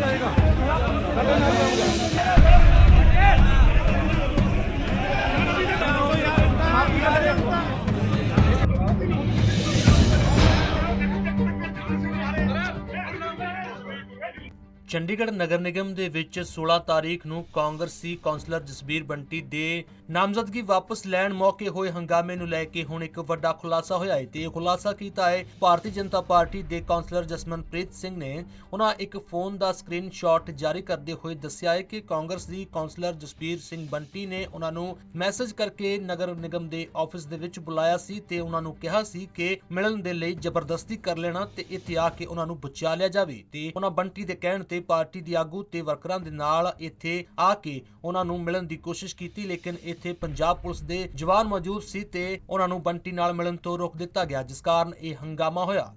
ਜਾਏਗਾ ਚੰਡੀਗੜ੍ਹ ਨਗਰ ਨਿਗਮ ਦੇ ਵਿੱਚ 16 ਤਾਰੀਖ ਨੂੰ ਕਾਂਗਰਸੀ ਕੌਂਸਲਰ ਜਸਬੀਰ ਬੰਟੀ ਦੇ ਨਾਮਜ਼ਦਗੀ ਵਾਪਸ ਲੈਣ ਮੌਕੇ ਹੋਏ ਹੰਗਾਮੇ ਨੂੰ ਲੈ ਕੇ ਹੁਣ ਇੱਕ ਵੱਡਾ ਖੁਲਾਸਾ ਹੋਇਆ ਹੈ ਤੇ ਇਹ ਖੁਲਾਸਾ ਕੀਤਾ ਹੈ। ਭਾਰਤੀ ਜਨਤਾ ਪਾਰਟੀ ਦੇ ਕੌਂਸਲਰ ਜਸਮਨਪ੍ਰੀਤ ਸਿੰਘ ਨੇ ਉਹਨਾਂ ਇੱਕ ਫੋਨ ਦਾ ਸਕਰੀਨਸ਼ਾਟ ਜਾਰੀ ਕਰਦੇ ਹੋਏ ਦੱਸਿਆ ਹੈ ਕਿ ਕਾਂਗਰਸ ਦੀ ਕੌਂਸਲਰ ਜਸਬੀਰ ਸਿੰਘ ਬੰਟੀ ਨੇ ਉਹਨਾਂ ਨੂੰ ਮੈਸੇਜ ਕਰਕੇ ਨਗਰ ਨਿਗਮ ਦੇ ਆਫਿਸ ਦੇ ਵਿੱਚ ਬੁਲਾਇਆ ਸੀ ਤੇ ਉਹਨਾਂ ਨੂੰ ਕਿਹਾ ਸੀ ਕਿ ਮਿਲਣ ਦੇ ਲਈ ਜ਼ਬਰਦਸਤੀ ਕਰ ਲੈਣਾ ਤੇ ਇੱਥੇ ਆ ਕੇ ਉਹਨਾਂ ਨੂੰ ਬਚਾ ਲਿਆ ਜਾਵੇ ਤੇ ਉਹਨਾਂ ਬੰਟੀ ਦੇ ਕਹਿਣ ਤੇ ਪਾਰਟੀ ਦੇ ਆਗੂ ਤੇ ਵਰਕਰਾਂ ਦੇ ਨਾਲ ਇੱਥੇ ਆ ਕੇ ਉਹਨਾਂ ਨੂੰ ਮਿਲਣ ਦੀ ਕੋਸ਼ਿਸ਼ ਕੀਤੀ, ਲੇਕਿਨ ਇੱਥੇ ਪੰਜਾਬ ਪੁਲਿਸ ਦੇ ਜਵਾਨ ਮੌਜੂਦ ਸੀ ਤੇ ਉਹਨਾਂ ਨੂੰ ਬੰਟੀ ਨਾਲ ਮਿਲਣ ਤੋਂ ਰੋਕ ਦਿੱਤਾ ਗਿਆ, ਜਿਸ ਕਾਰਨ ਇਹ ਹੰਗਾਮਾ ਹੋਇਆ।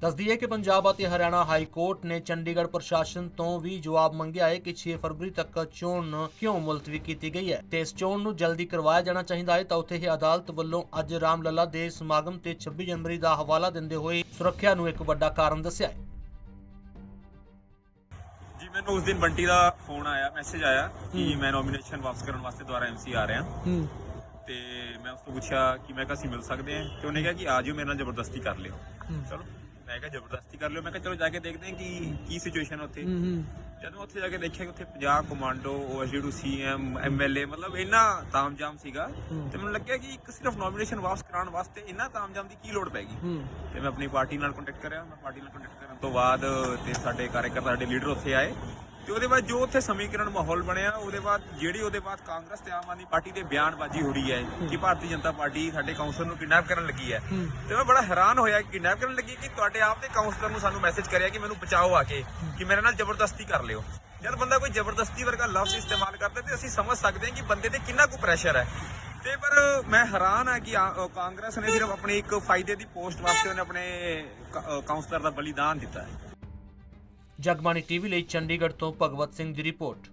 ਦੱਸਦੀ ਹੈ ਕਿ ਪੰਜਾਬ ਅਤੇ ਹਰਿਆਣਾ ਹਾਈ ਕੋਰਟ ਨੇ ਚੰਡੀਗੜ੍ਹ ਪ੍ਰਸ਼ਾਸਨ ਤੋਂ ਵੀ ਜਵਾਬ ਮੰਗਿਆ ਹੈ ਕਿ 6 ਫਰਵਰੀ ਤੱਕ ਚੋਣ ਕਿਉਂ ਮੁਲਤਵੀ ਕੀਤੀ ਗਈ ਹੈ ਤੇ ਇਸ ਚੋਣ ਨੂੰ ਜਲਦੀ ਕਰਵਾਇਆ ਜਾਣਾ ਚਾਹੀਦਾ ਹੈ ਤਾਂ ਉੱਥੇ ਹੀ ਅਦਾਲਤ ਵੱਲੋਂ ਅੱਜ ਰਾਮ ਲੱਲਾ ਦੇ ਸਮਾਗਮ ਤੇ 26 ਜਨਵਰੀ ਦਾ ਹਵਾਲਾ ਦਿੰਦੇ ਹੋਏ ਸੁਰੱਖਿਆ ਨੂੰ ਇੱਕ ਵੱਡਾ ਕਾਰਨ ਦੱਸਿਆ ਹੈ। ਮੈਨੂੰ ਉਸ ਦਿਨ ਬੰਟੀ ਦਾ ਫੋਨ ਆਇਆ ਮੈਸੇਜ ਆਇਆ ਕਿ ਮੈਂ ਨੋਮੀਨੇਸ਼ਨ ਵਾਪਸ ਕਰਨ ਵਾਸਤੇ ਦੁਬਾਰਾ ਐਮਸੀ ਆ ਰਿਹਾ। ਹੂੰ। ਤੇ ਮੈਂ ਉਸ ਤੋਂ ਪੁੱਛਿਆ ਕਿ ਮੈਂ ਕਿਹਾ ਅਸੀਂ ਮਿਲ ਸਕਦੇ ਹਾਂ। ਤੇ ਉਹਨੇ ਕਿਹਾ ਕਿ ਆ ਜਿਓ ਮੇਰੇ ਨਾਲ ਜ਼ਬਰਦਸਤੀ ਕਰ ਲਿਓ। ਚਲੋ ਮੈਂ ਕਿਹਾ ਜ਼ਬਰਦਸਤੀ ਕਰ ਲਿਓ। ਮੈਂ ਕਿਹਾ ਚਲੋ ਜਾ ਕੇ ਦੇਖਦੇ ਹਾਂ ਕਿ ਕੀ ਸਿਚੁਏਸ਼ਨ ਉੱਥੇ। ਜਦੋਂ ਉੱਥੇ ਜਾ ਕੇ ਦੇਖਿਆ ਕਿ ਉੱਥੇ 50 ਕਮਾਂਡੋ ਓਐਸਡੀ ਸੀਐਮ ਐਮਐਲਏ ਮਤਲਬ ਇੰਨਾ ਤਾਮਜਾਮ ਸੀਗਾ ਤੇ ਮੈਨੂੰ ਲੱਗਿਆ ਕਿ ਇੱਕ ਸਿਰਫ ਨੋਮੀਨੇਸ਼ਨ ਵਾਪਸ ਕਰਾਉਣ ਵਾਸਤੇ ਇੰਨਾ ਤਾਮਜਾਮ ਦੀ ਕੀ ਲੋੜ ਪੈਗੀ ਤੇ ਮੈਂ ਆਪਣੀ ਪਾਰਟੀ ਨਾਲ ਕੰਟੈਕਟ ਕਰਿਆ ਮੈਂ ਪਾਰਟੀ ਨਾਲ ਕੰਟੈਕਟ ਕਰਨ ਤੋਂ ਬਾਅਦ ਤੇ ਸਾਡੇ ਕਾਰਜਕਰਤਾ ਸਾਡੇ ਲੀਡਰ ਉੱਥੇ ਆਏ। ਤੇ ਉਹਦੇ ਬਾਅਦ ਜੋ ਉੱਥੇ ਸਮੀਕਰਨ ਮਾਹੌਲ ਬਣਿਆ ਉਹਦੇ ਬਾਅਦ ਜਿਹੜੀ ਉਹਦੇ ਬਾਅਦ ਕਾਂਗਰਸ ਤੇ ਆਮ ਆਦਮੀ ਪਾਰਟੀ ਦੇ ਬਿਆਨਬਾਜ਼ੀ ਹੋ ਰਹੀ ਹੈ ਕਿ ਭਾਰਤੀ ਜਨਤਾ ਪਾਰਟੀ ਸਾਡੇ ਕਾਉਂਸਲਰ ਨੂੰ ਕਿਡਨੈਪ ਕਰਨ ਲੱਗੀ ਹੈ। ਤੇ ਮੈਂ ਬੜਾ ਹੈਰਾਨ ਹੋਇਆ ਕਿ ਕਿਡਨੈਪ ਕਰਨ ਲੱਗੀ ਕਿ ਤੁਹਾਡੇ ਆਪ ਦੇ ਕਾਉਂਸਲਰ ਨੂੰ ਸਾਨੂੰ ਮੈਸੇਜ ਕਰਿਆ ਕਿ ਮੈਨੂੰ ਬਚਾਓ ਆ ਕੇ ਕਿ ਮੇਰੇ ਨਾਲ ਜ਼ਬਰਦਸਤੀ ਕਰ ਲਿਓ। ਜਦ ਬੰਦਾ ਕੋਈ ਜ਼ਬਰਦਸਤੀ ਵਰਗਾ ਲਫ਼ਜ਼ ਇਸਤੇਮਾਲ ਕਰਦਾ ਤੇ ਅਸੀਂ ਸਮਝ ਸਕਦੇ ਹਾਂ ਕਿ ਬੰਦੇ ਤੇ ਕਿੰਨਾ ਕੁ ਪ੍ਰੈਸ਼ਰ ਹੈ। ਤੇ ਪਰ ਮੈਂ ਹੈਰਾਨ ਆ ਕਿ ਕਾਂਗਰਸ ਨੇ ਸਿਰਫ ਆਪਣੀ ਇੱਕ ਫਾਇਦੇ ਦੀ ਪੋਸਟ ਵਾਸਤੇ ਉਹਨੇ ਆਪਣੇ ਕਾਉਂਸਲਰ ਦਾ ਬਲੀਦਾਨ ਦਿੱਤਾ ਹੈ। ਜਗਬਾਣੀ ਟੀਵੀ ਲਈ ਚੰਡੀਗੜ੍ਹ ਤੋਂ ਭਗਵਤ ਸਿੰਘ ਦੀ ਰਿਪੋਰਟ।